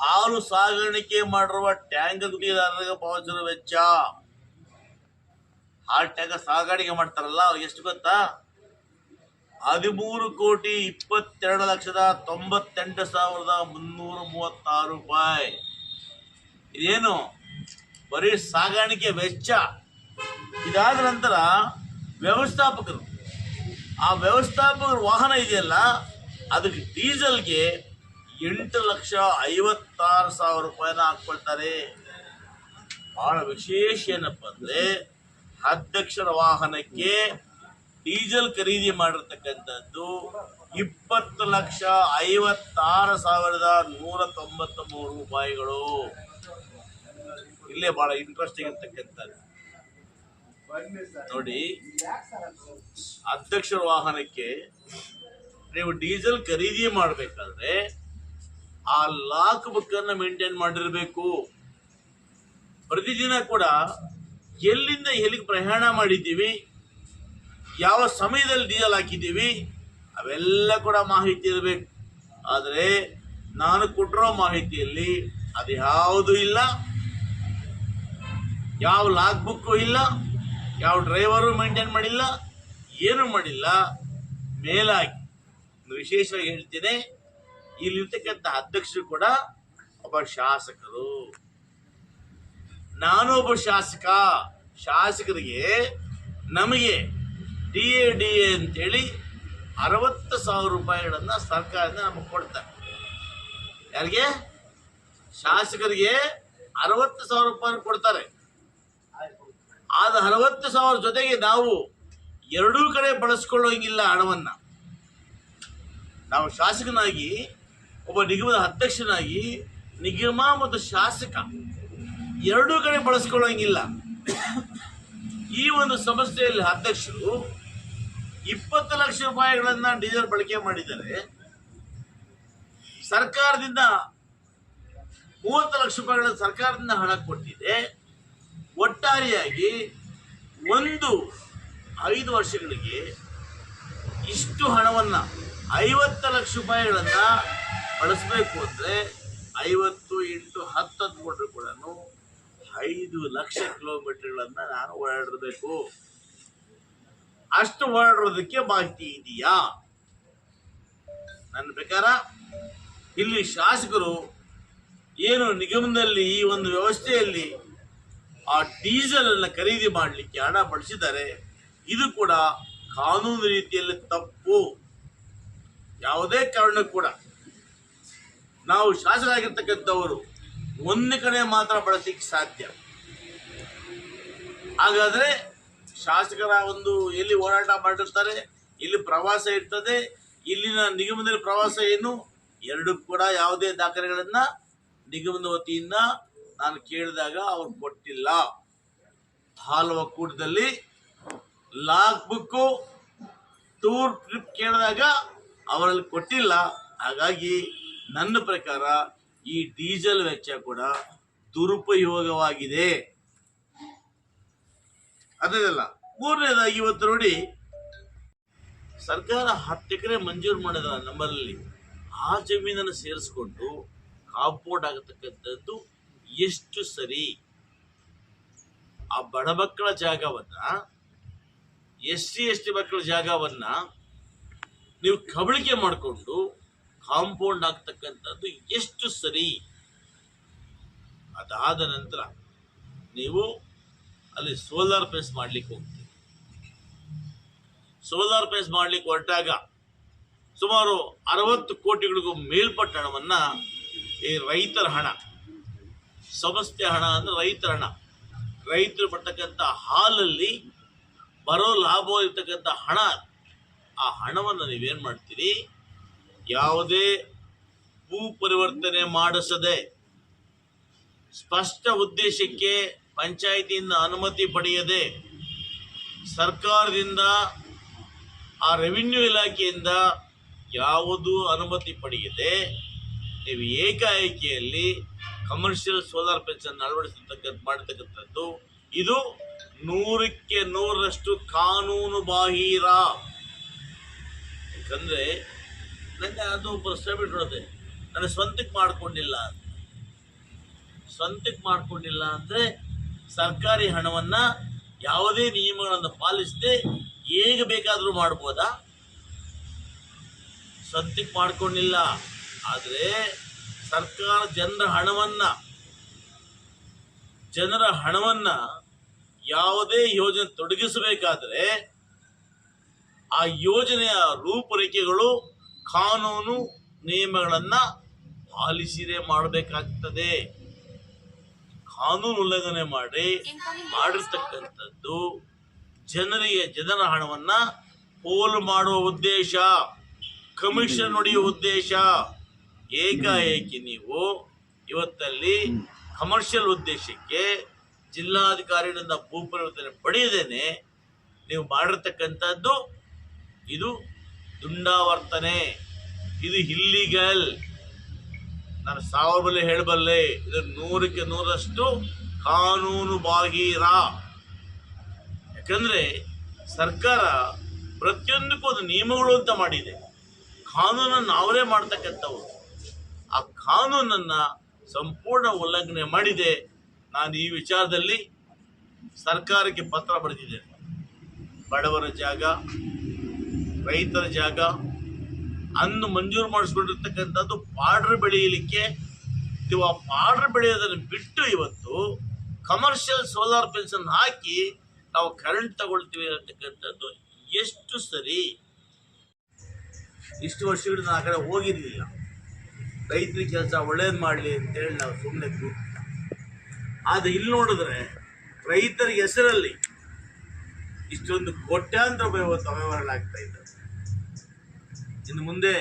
ಹಾಲು ಸಾಗಾಣಿಕೆ ಮಾಡಿರುವ ಟ್ಯಾಂಕ್ ಗುತ್ತಿಗೆದಾರರಿಗೆ ಪಾವತಿಸಿರುವ ವೆಚ್ಚ. ಹಾಲು ಟ್ಯಾಂಕ್ ಸಾಗಾಣಿಕೆ ಮಾಡ್ತಾರಲ್ಲ ಎಷ್ಟು ಗೊತ್ತಾ? ಹದಿಮೂರು ಕೋಟಿ ಇಪ್ಪತ್ತೆರಡು ಲಕ್ಷದ ತೊಂಬತ್ತೆಂಟು ಸಾವಿರದ ಮುನ್ನೂರ ಮೂವತ್ತಾರು ರೂಪಾಯಿ. ಇದೇನು? ಬರೀ ಸಾಗಾಣಿಕೆ ವೆಚ್ಚ. ಇದಾದ ನಂತರ ವ್ಯವಸ್ಥಾಪಕರು. ಆ ವ್ಯವಸ್ಥಾಪಕರ ವಾಹನ ಇದೆಯಲ್ಲ, ಅದಕ್ಕೆ ಡೀಸೆಲ್ಗೆ ಎಂಟು ಲಕ್ಷ ಐವತ್ತಾರು ಸಾವಿರ ರೂಪಾಯಿನ ಹಾಕ್ಕೊಳ್ತಾರೆ. ಬಹಳ ವಿಶೇಷ ಏನಪ್ಪ ಅಂದ್ರೆ ಅಧ್ಯಕ್ಷರ ವಾಹನಕ್ಕೆ ಡೀಸೆಲ್ ಖರೀದಿ ಮಾಡಿರ್ತಕ್ಕಂಥದ್ದು ಇಪ್ಪತ್ತು ಲಕ್ಷ ಐವತ್ತಾರು ಸಾವಿರದ ನೂರ ತೊಂಬತ್ತ ಮೂರು ರೂಪಾಯಿಗಳು. ಇಲ್ಲೇ ಬಹಳ ಇಂಟ್ರೆಸ್ಟಿಂಗ್ ಇರ್ತಕ್ಕಂಥದ್ದು ನೋಡಿ, ಅಧ್ಯಕ್ಷರ ವಾಹನಕ್ಕೆ ನೀವು ಡೀಸೆಲ್ ಖರೀದಿ ಮಾಡಬೇಕಾದ್ರೆ ಆ ಲಾಕ್ ಬುಕ್ ಅನ್ನ ಮೇಂಟೈನ್ ಮಾಡಿರಬೇಕು. ಪ್ರತಿದಿನ ಕೂಡ ಎಲ್ಲಿಂದ ಎಲ್ಲಿಗೆ ಪ್ರಯಾಣ ಮಾಡಿದ್ದೀವಿ, ಯಾವ ಸಮಯದಲ್ಲಿ ಡೀಸೆಲ್ ಹಾಕಿದ್ದೀವಿ, ಅವೆಲ್ಲ ಕೂಡ ಮಾಹಿತಿ ಇರಬೇಕು. ಆದರೆ ನಾನು ಕೊಟ್ಟಿರೋ ಮಾಹಿತಿಯಲ್ಲಿ ಅದು ಯಾವುದು ಇಲ್ಲ. ಯಾವ ಲಾಕ್ ಬುಕ್ಕು ಇಲ್ಲ, ಯಾವ ಡ್ರೈವರು ಮೇಂಟೈನ್ ಮಾಡಿಲ್ಲ, ಏನು ಮಾಡಿಲ್ಲ. ಮೇಲಾಗಿ ವಿಶೇಷವಾಗಿ ಹೇಳ್ತೇನೆ ಇಲ್ಲಿರ್ತಕ್ಕಂಥ ಅಧ್ಯಕ್ಷರು ಕೂಡ ಒಬ್ಬ ಶಾಸಕರು. ನಾನು ಒಬ್ಬ ಶಾಸಕ. ಶಾಸಕರಿಗೆ ನಮಗೆ ಡಿ ಎ ಡಿ ಎ ಅಂತೇಳಿ ಅರವತ್ತು ಸಾವಿರ ರೂಪಾಯಿಗಳನ್ನ ಸರ್ಕಾರದಿಂದ ನಮಗೆ ಕೊಡ್ತಾರೆ. ಯಾರಿಗೆ? ಶಾಸಕರಿಗೆ ಅರವತ್ತು ಸಾವಿರ ರೂಪಾಯಿ ಕೊಡ್ತಾರೆ. ಆದ ಅರವತ್ತು ಸಾವಿರ ಜೊತೆಗೆ ನಾವು ಎರಡೂ ಕಡೆ ಬಳಸ್ಕೊಳ್ಳೋಂಗಿಲ್ಲ ಹಣವನ್ನ. ನಾವು ಶಾಸಕನಾಗಿ ಒಬ್ಬ ನಿಗಮದ ಅಧ್ಯಕ್ಷನಾಗಿ ನಿಗಮ ಮತ್ತು ಶಾಸಕ ಎರಡೂ ಕಡೆ ಬಳಸ್ಕೊಳ್ಳೋಂಗಿಲ್ಲ. ಈ ಒಂದು ಸಂಸ್ಥೆಯಲ್ಲಿ ಅಧ್ಯಕ್ಷರು ಇಪ್ಪತ್ತು ಲಕ್ಷ ರೂಪಾಯಿಗಳನ್ನ ಡೀಸೆಲ್ ಬಳಕೆ ಮಾಡಿದ್ದಾರೆ. ಸರ್ಕಾರದಿಂದ ಮೂವತ್ತು ಲಕ್ಷ ರೂಪಾಯಿಗಳ ಸರ್ಕಾರದಿಂದ ಹಣ ಕೊಟ್ಟಿದೆ. ಒಟ್ಟಾರೆಯಾಗಿ ಒಂದು ಐದು ವರ್ಷಗಳಿಗೆ ಇಷ್ಟು ಹಣವನ್ನು ಐವತ್ತು ಲಕ್ಷ ರೂಪಾಯಿಗಳನ್ನ ಬಳಸಬೇಕು ಅಂದ್ರೆ ಐವತ್ತು ಇಂಟು ಹತ್ತು ಹತ್ಕೊಂಡ್ರು ಕೂಡ ಐದು ಲಕ್ಷ ಕಿಲೋಮೀಟರ್ಗಳನ್ನು ನಾನು ಓಡಾಡಿರಬೇಕು. ಅಷ್ಟು ಓಡಾಡೋದಕ್ಕೆ ಮಾಹಿತಿ ಇದೆಯಾ? ನನ್ನ ಪ್ರಕಾರ ಇಲ್ಲಿ ಶಾಸಕರು ಏನು ನಿಗಮದಲ್ಲಿ ಈ ಒಂದು ವ್ಯವಸ್ಥೆಯಲ್ಲಿ ಆ ಡೀಸೆಲ್ ಅನ್ನ ಖರೀದಿ ಮಾಡಲಿಕ್ಕೆ ಹಣ ಬಳಸಿದ್ದಾರೆ, ಇದು ಕೂಡ ಕಾನೂನು ರೀತಿಯಲ್ಲಿ ತಪ್ಪು. ಯಾವುದೇ ಕಾರಣ ಕೂಡ. ನಾವು ಶಾಸಕರಾಗಿರ್ತಕ್ಕಂಥವರು ಒಂದು ಕಡೆ ಮಾತ್ರ ಬಳಸಲಿಕ್ಕೆ ಸಾಧ್ಯ. ಹಾಗಾದರೆ ಶಾಸಕರ ಒಂದು ಎಲ್ಲಿ ಹೋರಾಟ ಮಾಡಿರ್ತಾರೆ, ಇಲ್ಲಿ ಪ್ರವಾಸ ಇರ್ತದೆ, ಇಲ್ಲಿನ ನಿಗಮದಲ್ಲಿ ಪ್ರವಾಸ ಏನು, ಎರಡು ಕೂಡ ಯಾವುದೇ ದಾಖಲೆಗಳನ್ನು ನಿಗಮದ ವತಿಯಿಂದ ನಾನು ಕೇಳಿದಾಗ ಅವ್ರು ಕೊಟ್ಟಿಲ್ಲ. ಹಾಲು ಒಕ್ಕೂಟದಲ್ಲಿ ಲಾಗ್ ಬುಕ್ಕು ಟೂರ್ ಟ್ರಿಪ್ ಕೇಳಿದಾಗ ಅವರಲ್ಲಿ ಕೊಟ್ಟಿಲ್ಲ. ಹಾಗಾಗಿ ನನ್ನ ಪ್ರಕಾರ ಈ ಡೀಸೆಲ್ ವೆಚ್ಚ ಕೂಡ ದುರುಪಯೋಗವಾಗಿದೆ. ಅದನ್ನೆಲ್ಲ ಮೂರನೇದಾಗಿ ಇವತ್ತು ನೋಡಿ, ಸರ್ಕಾರ ಹತ್ತು ಎಕರೆ ಮಂಜೂರು ಮಾಡಿದ ನಮ್ಮಲ್ಲಿ ಆ ಜಮೀನನ್ನು ಸೇರಿಸ್ಕೊಂಡು ಕಾಂಪೌಂಡ್ ಆಗತಕ್ಕಂಥದ್ದು ಎಷ್ಟು ಸರಿ? ಆ ಬಡ ಮಕ್ಕಳ ಜಾಗವನ್ನ, ಎಸ್ ಸಿ ಎಸ್ ಮಕ್ಕಳ ಜಾಗವನ್ನ ನೀವು ಕಬಳಿಕೆ ಮಾಡಿಕೊಂಡು ಕಾಂಪೌಂಡ್ ಆಗ್ತಕ್ಕಂಥದ್ದು ಎಷ್ಟು ಸರಿ? ಅದಾದ ನಂತರ ನೀವು ಅಲ್ಲಿ ಸೋಲಾರ್ ಫೇಸ್ ಮಾಡ್ಲಿಕ್ಕೆ ಹೋಗ್ತೀರಿ. ಸೋಲಾರ್ ಫೇಸ್ ಮಾಡ್ಲಿಕ್ಕೆ ಹೊರಟಾಗ ಸುಮಾರು ಅರವತ್ತು ಕೋಟಿಗಳಿಗೂ ಮೇಲ್ಪಟ್ಟ ಹಣವನ್ನ ಈ ರೈತರ ಹಣ ಸಂಸ್ಥೆ ಹಣ ಅಂದ್ರೆ ರೈತರ ಹಣ. ರೈತರು ಪಟ್ಟಕ್ಕಂಥ ಹಾಲಲ್ಲಿ ಬರೋ ಲಾಭ ಇರ್ತಕ್ಕಂಥ ಹಣ, ಆ ಹಣವನ್ನು ನೀವೇನು ಮಾಡ್ತೀರಿ? ಯಾವುದೇ ಭೂ ಪರಿವರ್ತನೆ ಮಾಡಿಸದೆ ಸ್ಪಷ್ಟ ಉದ್ದೇಶಕ್ಕೆ ಪಂಚಾಯಿತಿಯಿಂದ ಅನುಮತಿ ಪಡೆಯದೆ ಸರ್ಕಾರದಿಂದ ಆ ರೆವಿನ್ಯೂ ಇಲಾಖೆಯಿಂದ ಯಾವುದೂ ಅನುಮತಿ ಪಡೆಯದೆ ನೀವು ಏಕಾಏಕಿಯಲ್ಲಿ ಕಮರ್ಷಿಯಲ್ ಸೋಲಾರ್ ಪೆನ್ಷನ್ ಅಳವಡಿಸತಕ್ಕಂಥ, ಮಾಡತಕ್ಕಂಥದ್ದು. ಇದು ನೂರಕ್ಕೆ ನೂರರಷ್ಟು ಕಾನೂನು ಬಾಹಿರ ಯಾಕಂದ್ರೆ ನನಗೆ ಅದು ಒಬ್ಬ ನನಗೆ ನನ್ನ ಸ್ವಂತಕ್ಕೆ ಮಾಡ್ಕೊಂಡಿಲ್ಲ ಸ್ವಂತಕ್ಕೆ ಮಾಡ್ಕೊಂಡಿಲ್ಲ ಅಂದರೆ ಸರ್ಕಾರಿ ಹಣವನ್ನು ಯಾವುದೇ ನಿಯಮಗಳನ್ನು ಪಾಲಿಸದೆ ಹೇಗೆ ಬೇಕಾದರೂ ಮಾಡ್ಬೋದಾ? ಸ್ವಂತಕ್ಕೆ ಮಾಡ್ಕೊಂಡಿಲ್ಲ. ಆದರೆ ಸರ್ಕಾರ ಜನರ ಹಣವನ್ನು ಜನರ ಹಣವನ್ನು ಯಾವುದೇ ಯೋಜನೆ ತೊಡಗಿಸಬೇಕಾದ್ರೆ ಆ ಯೋಜನೆಯ ರೂಪರೇಖೆಗಳು ಕಾನೂನು ನಿಯಮಗಳನ್ನು ಪಾಲಿಸಿದೇ ಮಾಡಬೇಕಾಗ್ತದೆ. ಕಾನೂನು ಉಲ್ಲಂಘನೆ ಮಾಡಿ ಮಾಡಿರ್ತಕ್ಕಂಥದ್ದು ಜನರಿಗೆ ಜನರ ಹಣವನ್ನ ಪೋಲು ಮಾಡುವ ಉದ್ದೇಶ, ಕಮಿಷನ್ ಹೊಡೆಯುವ ಉದ್ದೇಶ. ಏಕಾಏಕಿ ನೀವು ಇವತ್ತಲ್ಲಿ ಕಮರ್ಷಿಯಲ್ ಉದ್ದೇಶಕ್ಕೆ ಜಿಲ್ಲಾಧಿಕಾರಿಗಳಿಂದ ಭೂಪರಿವರ್ತನೆ ಪಡೆಯದೇನೆ ನೀವು ಮಾಡಿರ್ತಕ್ಕಂಥದ್ದು. ಇದು ದುಂಡಾವರ್ತನೆ. ಇದು ಇಲ್ಲಿಗಲ್. ನಾನು ಸಾವಿರ ಬಲ್ಲೆ ಹೇಳಬಲ್ಲೆ, ಇದು ನೂರಕ್ಕೆ ನೂರಷ್ಟು ಕಾನೂನು ಬಾಹಿರ ಯಾಕಂದರೆ ಸರ್ಕಾರ ಪ್ರತಿಯೊಂದಕ್ಕೂ ಒಂದು ನಿಯಮಗಳು ಅಂತ ಮಾಡಿದೆ. ಕಾನೂನನ್ನು ಅವರೇ ಮಾಡ್ತಕ್ಕಂಥವ್ರು. ಆ ಕಾನೂನನ್ನ ಸಂಪೂರ್ಣ ಉಲ್ಲಂಘನೆ ಮಾಡಿದೆ. ನಾನು ಈ ವಿಚಾರದಲ್ಲಿ ಸರ್ಕಾರಕ್ಕೆ ಪತ್ರ ಬರೆದಿದ್ದೇನೆ. ಬಡವರ ಜಾಗ ರೈತರ ಜಾಗ, ಅನ್ನು ಮಂಜೂರು ಮಾಡಿಸ್ಕೊಂಡಿರ್ತಕ್ಕಂಥದ್ದು ಪಾಡ್ರ್ ಬೆಳೆಯಲಿಕ್ಕೆ. ನೀವು ಆ ಪಾಡ್ರ್ ಬೆಳೆಯೋದನ್ನು ಬಿಟ್ಟು ಇವತ್ತು ಕಮರ್ಷಿಯಲ್ ಸೋಲಾರ್ ಪೆನ್ಷನ್ ಹಾಕಿ ನಾವು ಕರೆಂಟ್ ತಗೊಳ್ತೀವಿ ಅಂತಕ್ಕಂಥದ್ದು ಎಷ್ಟು ಸರಿ? ಇಷ್ಟು ವರ್ಷಗಳಿಂದ ಆ ಕಡೆ ಹೋಗಿರಲಿಲ್ಲ. ರೈತರ ಕೆಲಸ ಒಳ್ಳೇದು ಮಾಡಲಿ ಅಂತೇಳಿ ನಾವು ಸುಮ್ಮನೆ ಕೂತ ಆದರೆ ಇಲ್ಲಿ ನೋಡಿದ್ರೆ ರೈತರ ಹೆಸರಲ್ಲಿ ಇಷ್ಟೊಂದು ಕೋಟ್ಯಾಂತರ ಇವತ್ತು ಅವ್ಯವಹಾರಗಳಾಗ್ತಾ ಇದ್ದಾವೆ. ಇನ್ನು ಮುಂದೆ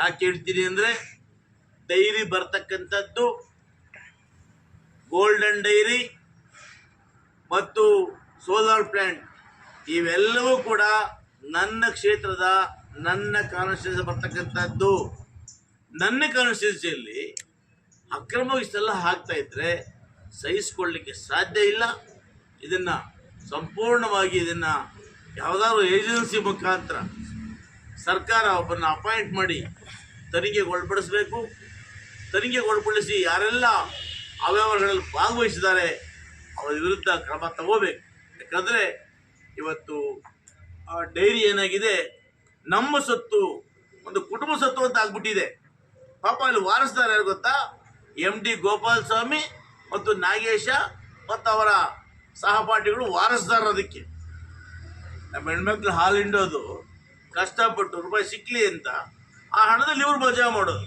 ಯಾಕೆ ಹೇಳ್ತೀನಿ ಅಂದರೆ ಡೈರಿ ಬರ್ತಕ್ಕಂಥದ್ದು ಗೋಲ್ಡನ್ ಡೈರಿ ಮತ್ತು ಸೋಲಾರ್ ಪ್ಲ್ಯಾಂಟ್ ಇವೆಲ್ಲವೂ ಕೂಡ ನನ್ನ ಕ್ಷೇತ್ರದ, ನನ್ನ ಕಾನ್ಸ್ಟಿಟ್ಯೂನ್ಸಿ ಬರ್ತಕ್ಕಂಥದ್ದು. ನನ್ನ ಕಾನ್ಸ್ಟಿಟ್ಯೂನ್ಸಿಯಲ್ಲಿ ಅಕ್ರಮವಾಗಿ ಇಷ್ಟೆಲ್ಲ ಹಾಕ್ತಾ ಇದ್ರೆ ಸಹಿಸ್ಕೊಳ್ಳಿಕ್ಕೆ ಸಾಧ್ಯ ಇಲ್ಲ. ಇದನ್ನು ಸಂಪೂರ್ಣವಾಗಿ ಇದನ್ನು ಯಾವುದಾದ್ರು ಏಜೆನ್ಸಿ ಮುಖಾಂತರ ಸರ್ಕಾರ ಒಬ್ಬರನ್ನ ಅಪಾಯಿಂಟ್ ಮಾಡಿ ತನಿಖೆಗೆ ಒಳಪಡಿಸಬೇಕು ತನಿಖೆಗೆ ಒಳಪಡಿಸಿ ಯಾರೆಲ್ಲ ಅವ್ಯವಹಾರಗಳಲ್ಲಿ ಭಾಗವಹಿಸಿದ್ದಾರೆ, ಅವರ ವಿರುದ್ಧ ಕ್ರಮ ತಗೋಬೇಕು. ಯಾಕಂದರೆ ಇವತ್ತು, ಆ ಡೈರಿ ಏನಾಗಿದೆ, ನಮ್ಮ ಸತ್ತು, ಒಂದು ಕುಟುಂಬ ಸತ್ತು ಅಂತ ಆಗ್ಬಿಟ್ಟಿದೆ. ಪಾಪ ಅಲ್ಲಿ ವಾರಸ್ದಾರ ಯಾರು ಗೊತ್ತಾ? ಎಂ ಡಿ ಗೋಪಾಲ ಸ್ವಾಮಿ ಮತ್ತು ನಾಗೇಶ ಮತ್ತು ಅವರ ಸಹಪಾಠಿಗಳು ವಾರಸ್ದಾರ ಅದಕ್ಕೆ. ನಮ್ಮ ಹೆಣ್ಮಕ್ಳು ಹಾಲು ಹಿಂಡೋದು ಕಷ್ಟಪಟ್ಟು ರೂಪಾಯಿ ಸಿಕ್ಕಲಿ ಅಂತ ಆ ಹಣದಲ್ಲಿ ಇವರು ಮಜಾ ಮಾಡೋದು.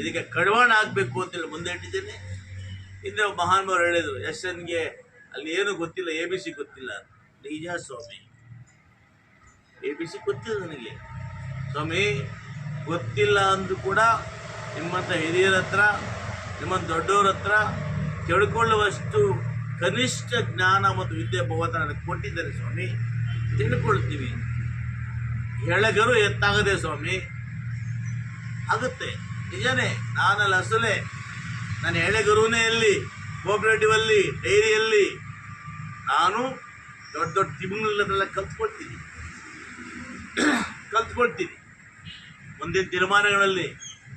ಇದಕ್ಕೆ ಕಡಿವಾಣ ಆಗಬೇಕು ಅಂತೇಳಿ ಮುಂದೆ ಇಟ್ಟಿದ್ದೇನೆ. ಹಿಂದೆ ಮಹಾನ್ವರು ಹೇಳಿದರು ಎಸ್ ಎನ್ಗೆ ಅಲ್ಲಿ ಏನು ಗೊತ್ತಿಲ್ಲ, ಎ ಬಿ ಸಿ ಗೊತ್ತಿಲ್ಲ. ನಿಜ ಸ್ವಾಮಿ. ಎ ಬಿ ಸಿ ಗೊತ್ತಿಲ್ಲ ನನಗೆ. ಸ್ವಾಮಿ, ಗೊತ್ತಿಲ್ಲ ಅಂದ್ರೂ ಕೂಡ ನಿಮ್ಮಂಥ ಹಿರಿಯರ ಹತ್ರ ನಿಮ್ಮಂಥ ದೊಡ್ಡವ್ರ ಹತ್ರ ತಿಳ್ಕೊಳ್ಳುವಷ್ಟು ಕನಿಷ್ಠ ಜ್ಞಾನ ಮತ್ತು ವಿದ್ಯೆ ಭಗವಂತ ನನಗೆ ಕೊಟ್ಟಿದ್ದಾರೆ ಸ್ವಾಮಿ. ತಿಳ್ಕೊಳ್ತೀವಿ. ಎಳಗರು ಎತ್ತಾಗದೆ ಸ್ವಾಮಿ ಆಗುತ್ತೆ ನಿಜನೇ, ನಾನಲ್ಲಿ ಅಸಲೆ. ನನ್ನ ಎಳೆಗರುನೇ ಎಲ್ಲಿ? ಕೋಆಪರೇಟಿವ್ ಅಲ್ಲಿ ಡೈರಿಯಲ್ಲಿ. ನಾನು ದೊಡ್ಡ ದೊಡ್ಡ ತಿಂಗಳನ್ನೆಲ್ಲ ಕಲ್ತ್ಕೊಳ್ತೀನಿ. ಕಲ್ತ್ಕೊಳ್ತೀನಿ. ಮುಂದಿನ ತೀರ್ಮಾನಗಳಲ್ಲಿ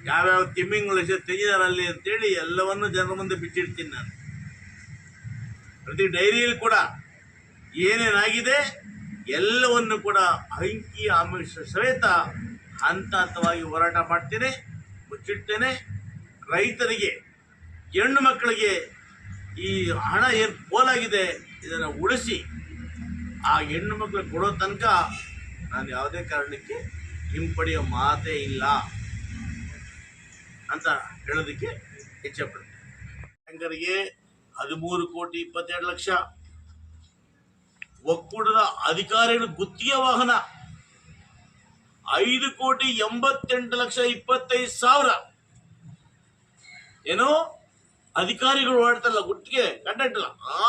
ಯಾವ್ಯಾವ ತಿಮ್ಮಿಂಗ್ಗಳು ಎಷ್ಟು ತೆಗೆದಾರಲ್ಲಿ ಅಂತೇಳಿ ಎಲ್ಲವನ್ನು ಜನರ ಮುಂದೆ ಬಿಚ್ಚಿಡ್ತೀನಿ ನಾನು. ಪ್ರತಿ ಡೈರಿಯಲ್ಲಿ ಕೂಡ ಏನೇನಾಗಿದೆ? ಎಲ್ಲವನ್ನು ಕೂಡ ಅಂಕಿ ಆಮಿಷ ಸಮೇತ ಹಂತ ಹಂತವಾಗಿ ಹೋರಾಟ ಮಾಡ್ತೇನೆ, ಮುಚ್ಚಿಡ್ತೇನೆ. ರೈತರಿಗೆ, ಹೆಣ್ಣು ಮಕ್ಕಳಿಗೆ ಈ ಹಣ ಏನು ಪೋಲಾಗಿದೆ ಇದನ್ನು ಉಳಿಸಿ ಆ ಹೆಣ್ಣು ಮಕ್ಕಳು ಕೊಡೋ ತನಕ ನಾನು ಯಾವುದೇ ಕಾರಣಕ್ಕೆ ಹಿಂಪಡೆಯೋ ಮಾತೇ ಇಲ್ಲ ಅಂತ ಹೇಳೋದಕ್ಕೆ ಇಚ್ಛೆಪಡ್ತೀನಿ ಬ್ಯಾಂಕರಿಗೆ ಹದಿಮೂರು ಕೋಟಿ, ಇಪ್ಪತ್ತೆರಡು ಲಕ್ಷ. ಒಕ್ಕೂಟದ ಅಧಿಕಾರಿಗಳು ಗುತ್ತಿಗೆ ವಾಹನ. ಐದು ಕೋಟಿ ಎಂಬತ್ತೆಂಟು ಲಕ್ಷ ಇಪ್ಪತ್ತೈದು ಸಾವಿರ. ಏನು? ಅಧಿಕಾರಿಗಳು ಓಡ್ತಲ್ಲ ಗುತ್ತಿಗೆ ಕಂಡಕ್ಟ್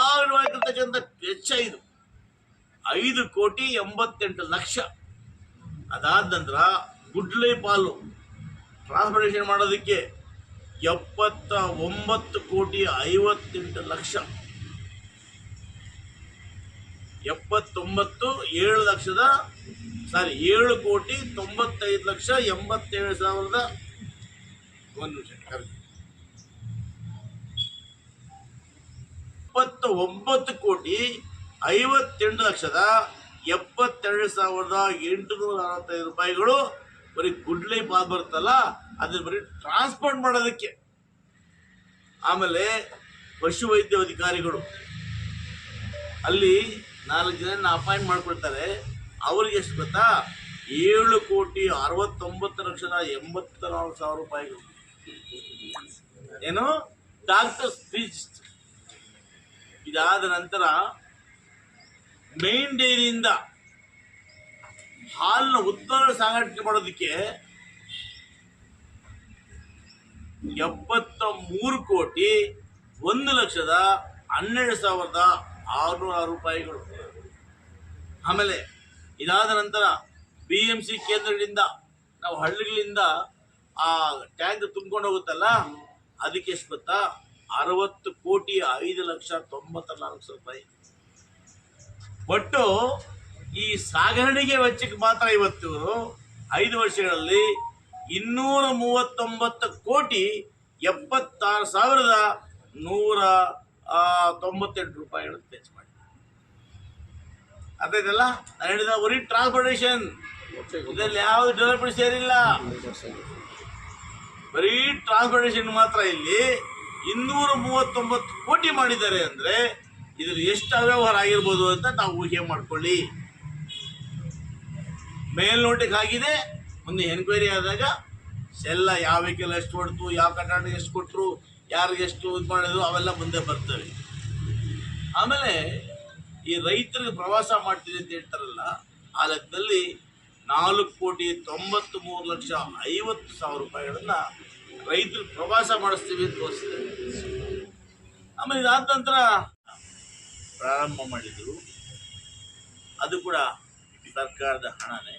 ಆರು ಆಗಿರ್ತಕ್ಕಂಥ ಹೆಚ್ಚ ಇದು. ಐದು ಕೋಟಿ ಎಂಬತ್ತೆಂಟು ಲಕ್ಷ. ಅದಾದ ನಂತರ ಗುಡ್ಲೆ ಪಾಲು ಟ್ರಾನ್ಸ್ಪೋರ್ಟೇಷನ್ ಮಾಡೋದಕ್ಕೆ ಎಪ್ಪತ್ತ ಒಂಬತ್ತು ಕೋಟಿ ಐವತ್ತೆಂಟು ಲಕ್ಷ. ಎಪ್ಪತ್ತೊಂಬತ್ತು, ಏಳು ಲಕ್ಷದ ಸಾರಿ ಏಳು ಕೋಟಿ ತೊಂಬತ್ತೈದು ಲಕ್ಷ ಎಂಬತ್ತೇಳು ಸಾವಿರದ ಒಂದು ಇಪ್ಪತ್ತು ಒಂಬತ್ತು ಕೋಟಿ ಐವತ್ತೆಂಟು ಲಕ್ಷದ ಎಪ್ಪತ್ತೆರಡು ಸಾವಿರದ ಎಂಟುನೂರ ಅರವತ್ತೈದು ರೂಪಾಯಿಗಳು ಬರೀ ಗುಡ್ಲೆ ಬಾಲ್ ಬರುತ್ತಲ್ಲ ಅದ್ರ ಬರೀ ಟ್ರಾನ್ಸ್ಪೋರ್ಟ್ ಮಾಡೋದಕ್ಕೆ. ಆಮೇಲೆ ಪಶುವೈದ್ಯ ಅಧಿಕಾರಿಗಳು. ಅಲ್ಲಿ ನಾಲ್ಕು ಜನ ಅಪಾಯಿಂಟ್ ಮಾಡ್ಕೊಳ್ತಾರೆ. ಅವ್ರಿಗೆ ಎಷ್ಟು ಗೊತ್ತಾ? ಏಳು ಕೋಟಿ ಅರವತ್ತೊಂಬತ್ತು ಲಕ್ಷದ ಎಂಬತ್ತ ನಾಲ್ಕು ಸಾವಿರ ರೂಪಾಯಿಗಳು. ಏನು? ಡಾಕ್ಟರ್ ಫೀಸ್ ಇದಾದ ನಂತರ ಮೇನ್ ಡೈರಿಯಿಂದ ಹಾಲಿನ ಉತ್ಪನ್ನ ಸಾಗಾಣಿಕೆ ಮಾಡೋದಕ್ಕೆ ಎಪ್ಪತ್ತ ಮೂರು ಕೋಟಿ ಒಂದು ಲಕ್ಷದ ಹನ್ನೆರಡು ಸಾವಿರದ ಆರುನೂರ ರೂಪಾಯಿಗಳು. ಆಮೇಲೆ ಇದಾದ ನಂತರ ಬಿ ಎಂ ಸಿ ಕೇಂದ್ರಗಳಿಂದ ನಾವು ಹಳ್ಳಿಗಳಿಂದ ಆ ಟ್ಯಾಂಕ್ ತುಂಬಿಕೊಂಡು ಹೋಗುತ್ತಲ್ಲ, ಅದಕ್ಕೆ ಎಷ್ಟು ಗೊತ್ತಾ? ಅರವತ್ತು ಕೋಟಿ ಐದು ಲಕ್ಷ ತೊಂಬತ್ತ ನಾಲ್ಕು ರೂಪಾಯಿ. ಒಟ್ಟು ಈ ಸಾಗಣೆಗೆ ವೆಚ್ಚಕ್ಕೆ ಮಾತ್ರ ಇವತ್ತು ಐದು ವರ್ಷಗಳಲ್ಲಿ ಇನ್ನೂರ ಮೂವತ್ತೊಂಬತ್ತು ಕೋಟಿ ಎಪ್ಪತ್ತಾರು ಸಾವಿರದ ನೂರ ತೊಂಬತ್ತೆಂಟು ರೂಪಾಯಿಗಳು ಹೆಚ್ಚು ಮಾಡಿ. ಅರ್ಥ ಇದೆಲ್ಲ? ನಾನು ಹೇಳಿದ ಬರೀ ಟ್ರಾನ್ಸ್ಪೋರ್ಟೇಷನ್ ಇದರಲ್ಲಿ ಯಾವುದು ಡೆವಲಪ್ಮೆಂಟ್ ಸೇರಿಲ್ಲ. ಬರೀ ಟ್ರಾನ್ಸ್ಪೋರ್ಟೇಷನ್ ಮಾತ್ರ ಇಲ್ಲಿ. ಇನ್ನೂರ ಮೂವತ್ತೊಂಬತ್ತು ಕೋಟಿ ಮಾಡಿದ್ದಾರೆ ಅಂದ್ರೆ ಇದ್ರ ಎಷ್ಟು ಅವ್ಯವಹಾರ ಆಗಿರ್ಬೋದು ಅಂತ ನಾವು ಊಹೆ ಮಾಡ್ಕೊಳ್ಳಿ. ಮೇಲ್ನೋಟಕ್ಕೆ ಆಗಿದೆ. ಒಂದು ಎನ್ಕ್ವೈರಿ ಆದಾಗ ಎಲ್ಲ ಯಾವ ವೆಹಿಕಲ್ ಎಷ್ಟು ಹೊಡ್ತು, ಯಾವ ಕಟ್ಟಡ ಎಷ್ಟು ಕೊಟ್ಟರು ಯಾರಿಗೆ ಎಷ್ಟು ಇದು ಮಾಡಿದ್ರು ಅವೆಲ್ಲ ಮುಂದೆ ಬರ್ತವೆ. ಆಮೇಲೆ ಈ ರೈತರಿಗೆ ಪ್ರವಾಸ ಮಾಡ್ತೀವಿ ಅಂತ ಹೇಳ್ತಾರಲ್ಲ, ಆ ಲೆಕ್ಕದಲ್ಲಿ ನಾಲ್ಕು ಕೋಟಿ ತೊಂಬತ್ತು ಮೂರು ಲಕ್ಷ ಐವತ್ತು ಸಾವಿರ ರೂಪಾಯಿಗಳನ್ನು ರೈತರು ಪ್ರವಾಸ ಮಾಡಿಸ್ತೀವಿ ಅಂತ ತೋರಿಸಿದೆ. ಆಮೇಲೆ ಇದಾದ ನಂತರ ಪ್ರಾರಂಭ ಮಾಡಿದರು. ಅದು ಕೂಡ ಸರ್ಕಾರದ ಹಣನೇ.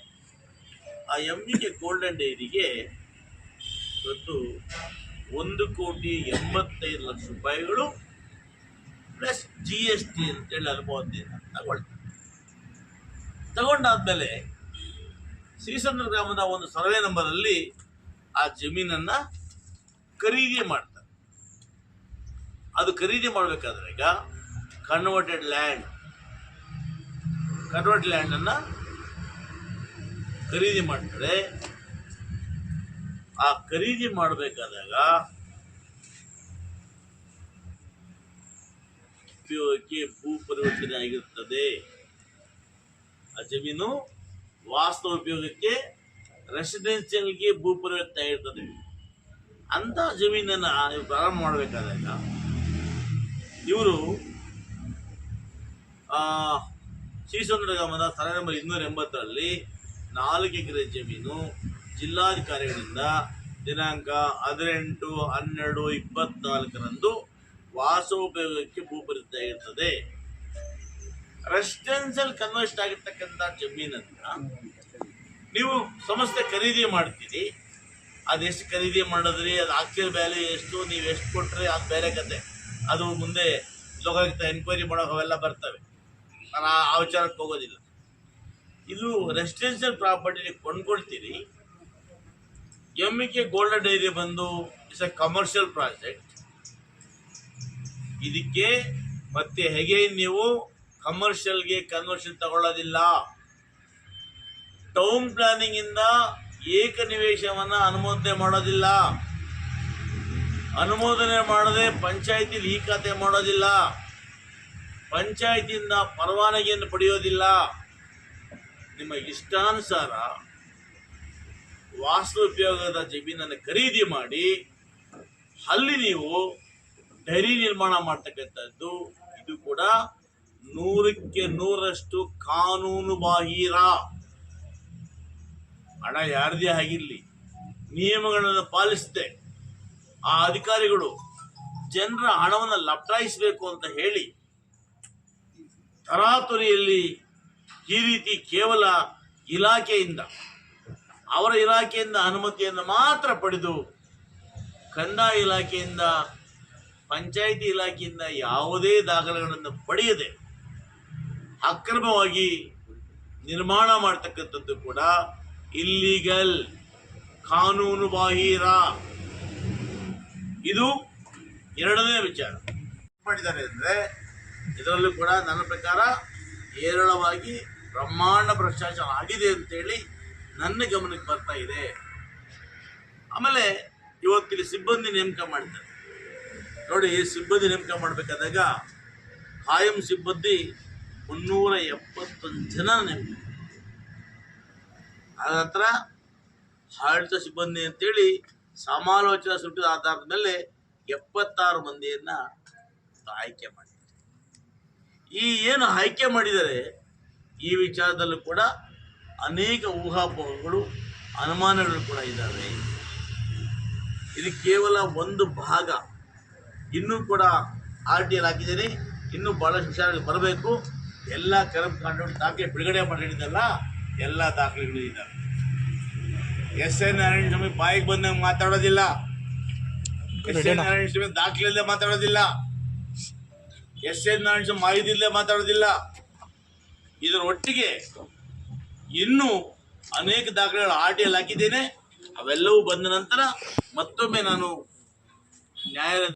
ಆ ಎಮ್ಮಿಗೆ ಗೋಲ್ಡನ್ ಡೈರಿಗೆ ಇವತ್ತು ಒಂದು ಕೋಟಿ ಎಂಬತ್ತೈದು ಲಕ್ಷ ರೂಪಾಯಿಗಳು ಪ್ಲಸ್ ಜಿ ಎಸ್ ಟಿ ಅಂತೇಳಿ ಅನುಭವದಿಂದ ತಗೊಳ್ತಾರೆ. ತಗೊಂಡಾದ್ಮೇಲೆ ಶ್ರೀಸಂದ್ರ ಗ್ರಾಮದ ಒಂದು ಸರ್ವೆ ನಂಬರಲ್ಲಿ ಆ ಜಮೀನನ್ನ ಖರೀದಿ ಮಾಡ್ತಾರೆ. ಅದು ಖರೀದಿ ಮಾಡಬೇಕಾದ್ರೆ ಈಗ ಕನ್ವರ್ಟೆಡ್ ಲ್ಯಾಂಡ್ ಕನ್ವರ್ಟ್ ಲ್ಯಾಂಡನ್ನು ಖರೀದಿ ಮಾಡ್ತಾರೆ. ಆ ಖರೀದಿ ಮಾಡಬೇಕಾದಾಗ ಉಪಯೋಗಕ್ಕೆ ಭೂ ಪರಿವರ್ತನೆ ಆಗಿರುತ್ತದೆ ಆ ಜಮೀನು ವಾಸ್ತವ ಉಪಯೋಗಕ್ಕೆ ರೆಸಿಡೆನ್ಷಿಯಲ್ಗೆ ಭೂ ಪರಿವರ್ತನೆ ಆಗಿರ್ತದೆ. ಅಂತ ಜಮೀನನ್ನ ಪ್ರಾರಂಭ ಮಾಡಬೇಕಾದಾಗ ಇವರು ಶ್ರೀಸಂದ್ರ ಗಮನ ಸ್ಥಳ ನಂಬರ್ ಇನ್ನೂರ ಎಂಬತ್ತರಲ್ಲಿ ನಾಲ್ಕು ಎಕರೆ ಜಮೀನು ಜಿಲ್ಲಾಧಿಕಾರಿಗಳಿಂದ ದಿನಾಂಕ ಹದಿನೆಂಟು, ಹನ್ನೆರಡು, ಇಪ್ಪತ್ನಾಲ್ಕರಂದು ವಾಸೋಪಯೋಗಕ್ಕೆ ಭೂಪರಿತ ಇರ್ತದೆ. ರೆಸಿಡೆನ್ಷಿಯಲ್ ಕನ್ವರ್ಸ್ಟ್ ಆಗಿರ್ತಕ್ಕಂಥ ಜಮೀನನ್ನ ನೀವು ಸಂಸ್ಥೆ ಖರೀದಿ ಮಾಡ್ತೀರಿ. ಅದೆಷ್ಟು ಖರೀದಿ ಮಾಡಿದ್ರಿ, ಅದು ಆಕ್ಚುಯಲ್ ವ್ಯಾಲ್ಯೂ ಎಷ್ಟು, ನೀವು ಎಷ್ಟು ಕೊಟ್ರಿ, ಅದು ಬೇರೆ ಕತೆ. ಅದು ಮುಂದೆ ಲೋಕಾಯುಕ್ತ ಎನ್ಕ್ವೈರಿ ಮಾಡೋಕೆ ಅವೆಲ್ಲ ಬರ್ತವೆ. ನಾನು ಆ ವಿಚಾರಕ್ಕೆ ಹೋಗೋದಿಲ್ಲ. ಇದು ರೆಸಿಡೆನ್ಷಿಯಲ್ ಪ್ರಾಪರ್ಟಿ ನೀವು ಕೊಂಡ್ಕೊಳ್ತೀರಿ. ಎಂ ಕೆ ಗೋಲ್ಡನ್ ಡೈರಿ ಬಂದು ಇಟ್ಸ್ ಎ ಕಮರ್ಷಿಯಲ್ ಪ್ರಾಜೆಕ್ಟ್ ಇದಕ್ಕೆ ಮತ್ತೆ ಹೇಗೆ ನೀವು ಕಮರ್ಷಿಯಲ್ಗೆ ಕನ್ವರ್ಷನ್ ತಗೊಳ್ಳೋದಿಲ್ಲ. ಟೌನ್ ಪ್ಲಾನಿಂಗ್ ಇಂದ ಏಕ ನಿವೇಶವನ್ನ ಅನುಮೋದನೆ ಮಾಡೋದಿಲ್ಲ. ಅನುಮೋದನೆ ಮಾಡದೆ ಪಂಚಾಯತಿಲಿ ಈ ಖಾತೆ ಮಾಡೋದಿಲ್ಲ. ಪಂಚಾಯತಿಯಿಂದ ಪರವಾನಗಿಯನ್ನು ಪಡೆಯೋದಿಲ್ಲ. ನಿಮ್ಮ ಇಷ್ಟಾನುಸಾರ ವಾಸ್ತು ಉಪಯೋಗದ ಜಮೀನನ್ನು ಖರೀದಿ ಮಾಡಿ ಅಲ್ಲಿ ನೀವು ಡೈರಿ ನಿರ್ಮಾಣ ಮಾಡ್ತಕ್ಕಂಥದ್ದು, ಇದು ಕೂಡ ನೂರಕ್ಕೆ ನೂರಷ್ಟು ಕಾನೂನು ಬಾಹಿರ ಹಣ ಯಾರದೇ ಆಗಿರಲಿ, ನಿಯಮಗಳನ್ನು ಪಾಲಿಸದೆ. ಆ ಅಧಿಕಾರಿಗಳು ಜನರ ಹಣವನ್ನು ಲಪಟಾಯಿಸಬೇಕು ಅಂತ ಹೇಳಿ ತರಾತುರಿಯಲ್ಲಿ ಈ ರೀತಿ ಕೇವಲ ಇಲಾಖೆಯಿಂದ ಅವರ ಇಲಾಖೆಯಿಂದ ಅನುಮತಿಯನ್ನು ಮಾತ್ರ ಪಡೆದು ಕಂದಾಯ ಇಲಾಖೆಯಿಂದ, ಪಂಚಾಯಿತಿ ಇಲಾಖೆಯಿಂದ ಯಾವುದೇ ದಾಖಲೆಗಳನ್ನು ಪಡೆಯದೆ ಅಕ್ರಮವಾಗಿ ನಿರ್ಮಾಣ ಮಾಡ್ತಕ್ಕಂಥದ್ದು ಕೂಡ ಇಲ್ಲಿಗಲ್ ಕಾನೂನು ಬಾಹಿರ ಇದು ಎರಡನೇ ವಿಚಾರ. ಮಾಡಿದ್ದಾರೆ ಅಂದ್ರೆ, ಇದರಲ್ಲೂ ಕೂಡ ನನ್ನ ಪ್ರಕಾರ ಹೇರಳವಾಗಿ ಬ್ರಹ್ಮಾಂಡ ಭ್ರಷ್ಟಾಚಾರ ಆಗಿದೆ ಅಂತೇಳಿ ನನ್ನ ಗಮನಕ್ಕೆ ಬರ್ತಾ ಇದೆ. ಆಮೇಲೆ ಇವತ್ತಿಲ್ಲಿ ಸಿಬ್ಬಂದಿ ನೇಮಕ ಮಾಡ್ತಾರೆ. ನೋಡಿ ಸಿಬ್ಬಂದಿ ನೇಮಕ ಮಾಡಬೇಕಾದಾಗ ಕಾಯಂ ಸಿಬ್ಬಂದಿ ಮುನ್ನೂರ ಎಪ್ಪತ್ತೊಂದು ಜನ ನೇಮಕ ಅದರ ಹತ್ರ ಆಡಳಿತ ಸಿಬ್ಬಂದಿ ಅಂತೇಳಿ ಸಮಾಲೋಚನಾ ಸುಟ್ಟಿದ ಆಧಾರದ ಮೇಲೆ ಎಪ್ಪತ್ತಾರು ಮಂದಿಯನ್ನ ಆಯ್ಕೆ ಮಾಡಿದ್ದಾರೆ ಈ ಏನು ಆಯ್ಕೆ ಮಾಡಿದರೆ ಈ ವಿಚಾರದಲ್ಲೂ ಕೂಡ ಅನೇಕ ಊಹಾಪೋಹಗಳು ಅನುಮಾನಗಳು ಕೂಡ ಇದ್ದಾವೆ. ಇದು ಕೇವಲ ಒಂದು ಭಾಗ ಇನ್ನೂ ಕೂಡ ಆರ್ ಟಿ ಎಲ್ ಹಾಕಿದ್ದೀನಿ. ಇನ್ನೂ ಭಾಳಷ್ಟು ವಿಚಾರಗಳು ಬರಬೇಕು. ಎಲ್ಲ ಕರ್ಮಕಾಂಡ ದಾಖಲೆ ಬಿಡುಗಡೆ ಮಾಡಿದ್ದಲ್ಲ ಎಲ್ಲ ದಾಖಲೆಗಳು ಇದ್ದಾವೆ. ಎಸ್ ಎನ್ ನಾರಾಯಣ ಸ್ವಾಮಿ ಬಾಯಿಗೆ ಬಂದಂಗೆ ಮಾತಾಡೋದಿಲ್ಲ. ಎಸ್ ಎನ್ ನಾರಾಯಣ ಸ್ವಾಮಿ ದಾಖಲೆ ಮಾತಾಡೋದಿಲ್ಲ. ಎಸ್ ಎನ್ ನಾರಾಯಣ ಸ್ವಾಮಿ ಮಾಹಿತಿ ಇಲ್ಲದೆ ಮಾತಾಡೋದಿಲ್ಲ. ಇದರ ಒಟ್ಟಿಗೆ ಇನ್ನೂ ಅನೇಕ ದಾಖಲೆಗಳು ಆರ್ ಟಿ ಎಲ್ ಹಾಕಿದ್ದೇನೆ. ಅವೆಲ್ಲವೂ ಬಂದ ನಂತರ ಮತ್ತೊಮ್ಮೆ ನಾನು ನ್ಯಾಯಾಲಯ